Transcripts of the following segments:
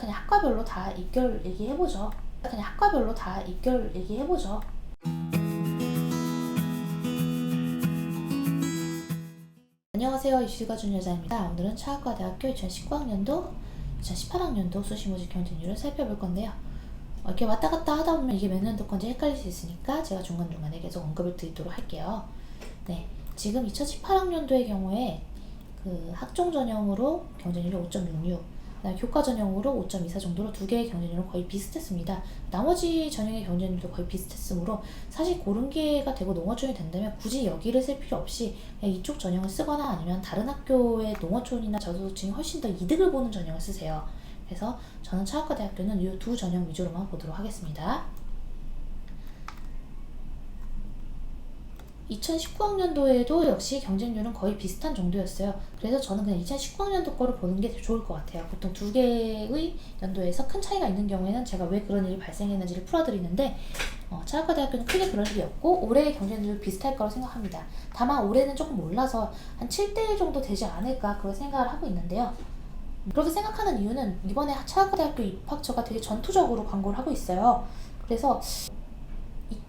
그냥 학과별로 다 입결 얘기해보죠. 그냥 학과별로 다 입결 얘기해보죠. 안녕하세요. 이슈가 준 여자입니다. 오늘은 차학과대학교 2019학년도, 2018학년도 수시 모집 경쟁률을 살펴볼 건데요. 어, 이렇게 왔다 갔다 하다 보면 이게 몇 년도 건지 헷갈릴 수 있으니까 제가 중간중간에 계속 언급을 드리도록 할게요. 네, 지금 2018학년도의 경우에 그 학종 전형으로 경쟁률이 5.66, 그다음에 교과 전형으로 5.24 정도로 두 개의 경쟁률은 거의 비슷했습니다. 나머지 전형의 경쟁률도 거의 비슷했으므로 사실 고른 기회가 되고 농어촌이 된다면 굳이 여기를 쓸 필요 없이 이쪽 전형을 쓰거나 아니면 다른 학교의 농어촌이나 저소득층이 훨씬 더 이득을 보는 전형을 쓰세요. 그래서 저는 차학과대학교는 이 두 전형 위주로만 보도록 하겠습니다. 2019학년도에도 역시 경쟁률은 거의 비슷한 정도였어요. 그래서 저는 그냥 2019학년도 거를 보는 게 좋을 것 같아요. 보통 두 개의 연도에서 큰 차이가 있는 경우에는 제가 왜 그런 일이 발생했는지를 풀어드리는데 어, 차학과대학교는 크게 그럴 일이 없고 올해의 경쟁률 비슷할 거라고 생각합니다. 다만 올해는 조금 올라서 한 7대1 정도 되지 않을까 그런 생각을 하고 있는데요. 그렇게 생각하는 이유는 이번에 차학과대학교 입학처가 되게 전투적으로 광고를 하고 있어요. 그래서 이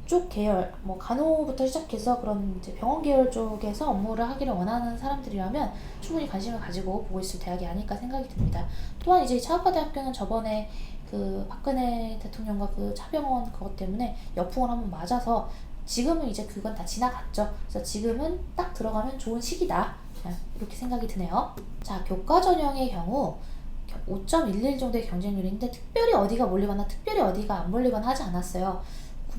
쪽 계열, 뭐 간호부터 시작해서 그런 이제 병원 계열 쪽에서 업무를 하기를 원하는 사람들이라면 충분히 관심을 가지고 보고 있을 대학이 아닐까 생각이 듭니다. 또한 이제 차학과대학교는 저번에 그 박근혜 대통령과 그 차병원 그것 때문에 역풍을 한번 맞아서 지금은 이제 그건 다 지나갔죠. 그래서 지금은 딱 들어가면 좋은 시기다. 그냥 이렇게 생각이 드네요. 자, 교과 전형의 경우 5.11 정도의 경쟁률인데 특별히 어디가 몰리거나 특별히 어디가 안 몰리거나 하지 않았어요.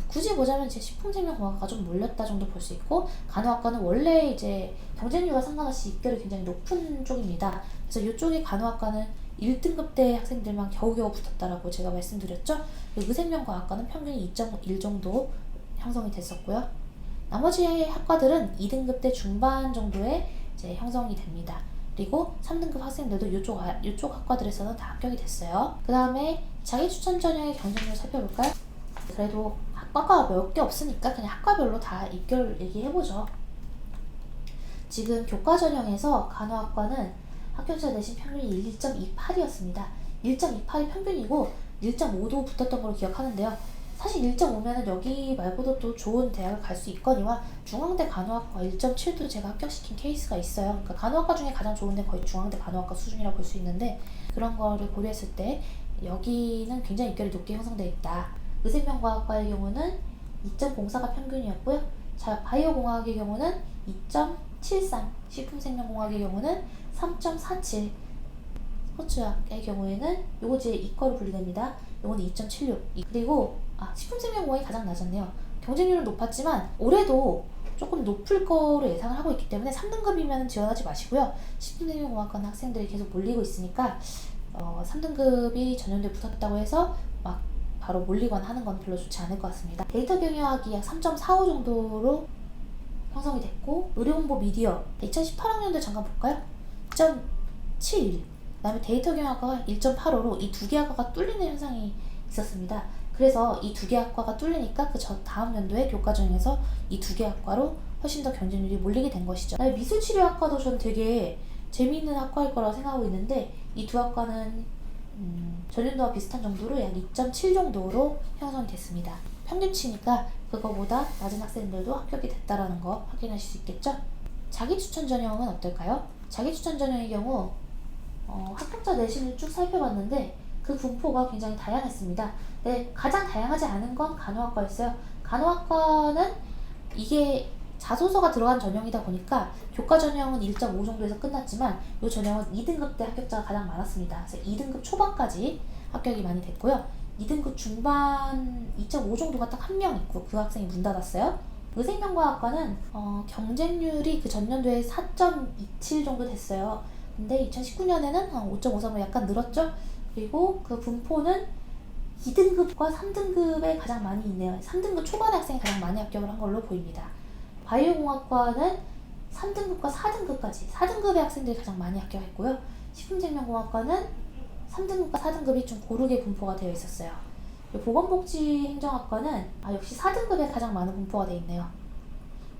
굳이 보자면 이제 식품생명공학과가 좀 몰렸다 정도 볼 수 있고 간호학과는 원래 이제 경쟁률과 상관없이 입결이 굉장히 높은 쪽입니다. 그래서 이쪽의 간호학과는 1등급대 학생들만 겨우겨우 붙었다라고 제가 말씀드렸죠. 의생명과학과는 평균이 2.1 정도 형성이 됐었고요. 나머지 학과들은 2등급대 중반 정도에 이제 형성이 됩니다. 그리고 3등급 학생들도 이쪽, 이쪽 학과들에서는 다 합격이 됐어요. 그 다음에 자기 추천 전형의 경쟁률 살펴볼까요? 그래도 학과가 몇 개 없으니까 그냥 학과별로 다 입결 얘기해보죠. 지금 교과 전형에서 간호학과는 합격자 내신 평균이 1.28이었습니다. 1.28이 평균이고 1.5도 붙었던 걸로 기억하는데요. 사실 1.5면은 여기 말고도 또 좋은 대학을 갈 수 있거니와 중앙대 간호학과 1.7도 제가 합격시킨 케이스가 있어요. 그러니까 간호학과 중에 가장 좋은 데 거의 중앙대 간호학과 수준이라고 볼 수 있는데 그런 거를 고려했을 때 여기는 굉장히 입결이 높게 형성되어 있다. 의생명과학과의 경우는 2.04가 평균이었고요. 자, 바이오공학의 경우는 2.73, 식품생명공학의 경우는 3.47, 스포츠학의 경우에는 요거 제 이과로 분류됩니다. 요거는 2.76. 그리고 아, 식품생명공학이 가장 낮았네요. 경쟁률은 높았지만 올해도 조금 높을 거로 예상을 하고 있기 때문에 3등급이면 지원하지 마시고요. 식품생명공학과는 학생들이 계속 몰리고 있으니까 어, 3등급이 전년도에 붙었다고 해서 막 바로 몰리거나 하는 건 별로 좋지 않을 것 같습니다. 데이터 경영학이 약 3.45 정도로 형성이 됐고 의료홍보 미디어 2018학년도 잠깐 볼까요? 2.71 그다음에 데이터 경영학과가 1.85로 이 두 개 학과가 뚫리는 현상이 있었습니다. 그래서 이 두 개 학과가 뚫리니까 그 저 다음 연도에 교과정에서 이 두 개 학과로 훨씬 더 경쟁률이 몰리게 된 것이죠. 미술치료학과도 전 되게 재미있는 학과일 거라고 생각하고 있는데 이 두 학과는 음, 전년도와 비슷한 정도로 약 2.7 정도로 형성이 됐습니다. 평균치니까 그거보다 낮은 학생들도 합격이 됐다라는 거 확인하실 수 있겠죠? 자기 추천 전형은 어떨까요? 자기 추천 전형의 경우 어, 합격자 내신을 쭉 살펴봤는데 그 분포가 굉장히 다양했습니다. 네, 가장 다양하지 않은 건 간호학과였어요. 간호학과는 이게 자소서가 들어간 전형이다 보니까 교과 전형은 1.5 정도에서 끝났지만 이 전형은 2등급 때 합격자가 가장 많았습니다. 그래서 2등급 초반까지 합격이 많이 됐고요. 2등급 중반 2.5 정도가 딱 한 명 있고 그 학생이 문 닫았어요. 의생명과학과는 어, 경쟁률이 그 전년도에 4.27 정도 됐어요. 근데 2019년에는 5.53으로 약간 늘었죠. 그리고 그 분포는 2등급과 3등급에 가장 많이 있네요. 3등급 초반의 학생이 가장 많이 합격을 한 걸로 보입니다. 바이오공학과는 3등급과 4등급까지 4등급의 학생들이 가장 많이 합격했고요. 식품생명공학과는 3등급과 4등급이 좀 고르게 분포가 되어 있었어요. 보건복지행정학과는 아, 역시 4등급에 가장 많은 분포가 되어 있네요.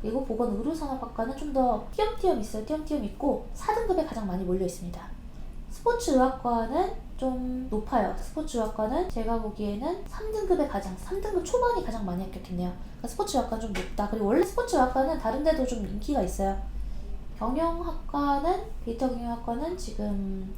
그리고 보건의료산업학과는 좀 더 띄엄띄엄 있어요. 띄엄띄엄 있고 4등급에 가장 많이 몰려 있습니다. 스포츠의학과는 좀 높아요. 스포츠의학과는 제가 보기에는 3등급에 가장 3등급 초반이 가장 많이 합격했네요. 그러니까 스포츠의학과는 좀 높다. 그리고 원래 스포츠의학과는 다른 데도 좀 인기가 있어요. 경영학과는 데이터 경영학과는 지금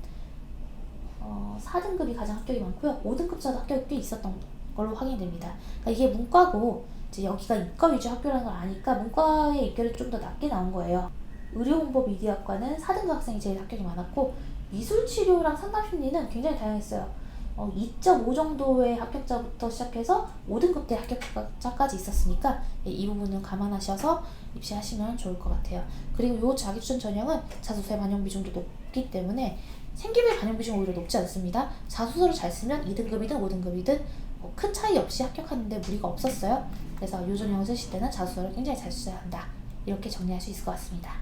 어, 4등급이 가장 합격이 많고요. 5등급짜리 합격이 꽤 있었던 걸로 확인됩니다. 그러니까 이게 문과고 이제 여기가 이과 위주 학교라는 걸 아니까 문과의 입결이 좀 더 낮게 나온 거예요. 의료홍보 미디어학과는 4등급 학생이 제일 합격이 많았고 미술 치료랑 상담 심리는 굉장히 다양했어요. 어, 2.5 정도의 합격자부터 시작해서 5등급 대 합격자까지 있었으니까 예, 이 부분은 감안하셔서 입시하시면 좋을 것 같아요. 그리고 이 자기추천 전형은 자소서의 반영 비중도 높기 때문에 생기부의 반영 비중 오히려 높지 않습니다. 자소서를 잘 쓰면 2등급이든 5등급이든 뭐 큰 차이 없이 합격하는데 무리가 없었어요. 그래서 이 전형을 쓰실 때는 자소서를 굉장히 잘 써야 한다. 이렇게 정리할 수 있을 것 같습니다.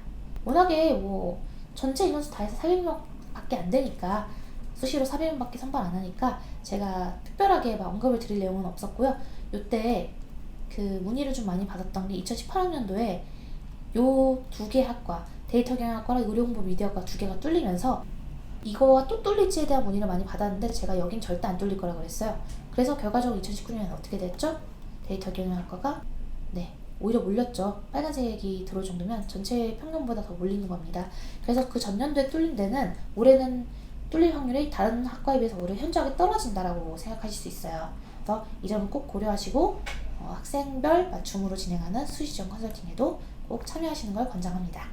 워낙에 뭐 전체 인원수 다 해서 400명 밖에 안 되니까 수시로 400명밖에 선발 안 하니까 제가 특별하게 막 언급을 드릴 내용은 없었고요. 요때 그 문의를 좀 많이 받았던 게 2018학년도에 요 두 개 학과 데이터 경영학과랑 의료홍보 미디어학과 두 개가 뚫리면서 이거와 또 뚫릴지에 대한 문의를 많이 받았는데 제가 여긴 절대 안 뚫릴 거라고 그랬어요. 그래서 결과적으로 2019년에 어떻게 됐죠? 데이터 경영학과가 네 오히려 몰렸죠. 빨간색이 들어올 정도면 전체 평균보다 더 몰리는 겁니다. 그래서 그 전년도에 뚫린 데는 올해는 뚫릴 확률이 다른 학과에 비해서 오히려 현저하게 떨어진다라고 생각하실 수 있어요. 그래서 이 점은 꼭 고려하시고 어, 학생별 맞춤으로 진행하는 수시전 컨설팅에도 꼭 참여하시는 걸 권장합니다.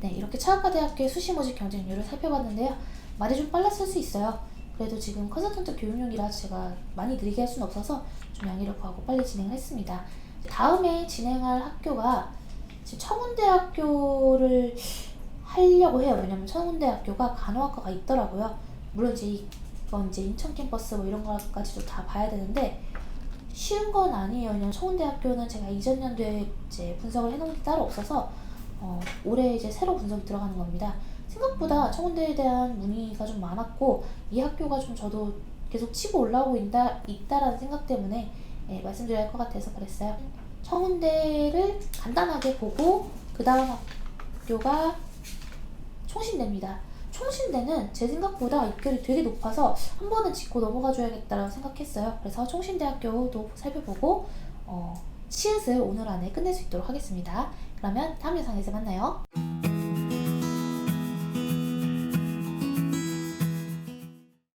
네, 이렇게 차학과대학교의 수시 모집 경쟁률을 살펴봤는데요. 말이 좀 빨랐을 수 있어요. 그래도 지금 컨설턴트 교육용이라 제가 많이 느리게 할 수는 없어서 좀 양해를 구하고 빨리 진행을 했습니다. 다음에 진행할 학교가 지금 청운대학교를 하려고 해요. 왜냐면 청운대학교가 간호학과가 있더라고요. 물론 이제 이건 이제 인천 캠퍼스 뭐 이런 거까지도 다 봐야 되는데 쉬운 건 아니에요. 왜냐면 청운대학교는 제가 이전 연도에 이제 분석을 해놓은 게 따로 없어서 어, 올해 이제 새로 분석이 들어가는 겁니다. 생각보다 청운대에 대한 문의가 좀 많았고 이 학교가 좀 저도 계속 치고 올라오고 있다, 있다라는 생각 때문에 예, 말씀드려야 할 것 같아서 그랬어요. 청운대를 간단하게 보고 그 다음 학교가 총신대입니다. 총신대는 제 생각보다 입결이 되게 높아서 한 번은 짚고 넘어가 줘야겠다라고 생각했어요. 그래서 총신대학교도 살펴보고 어, 치읓을 오늘 안에 끝낼 수 있도록 하겠습니다. 그러면 다음 영상에서 만나요.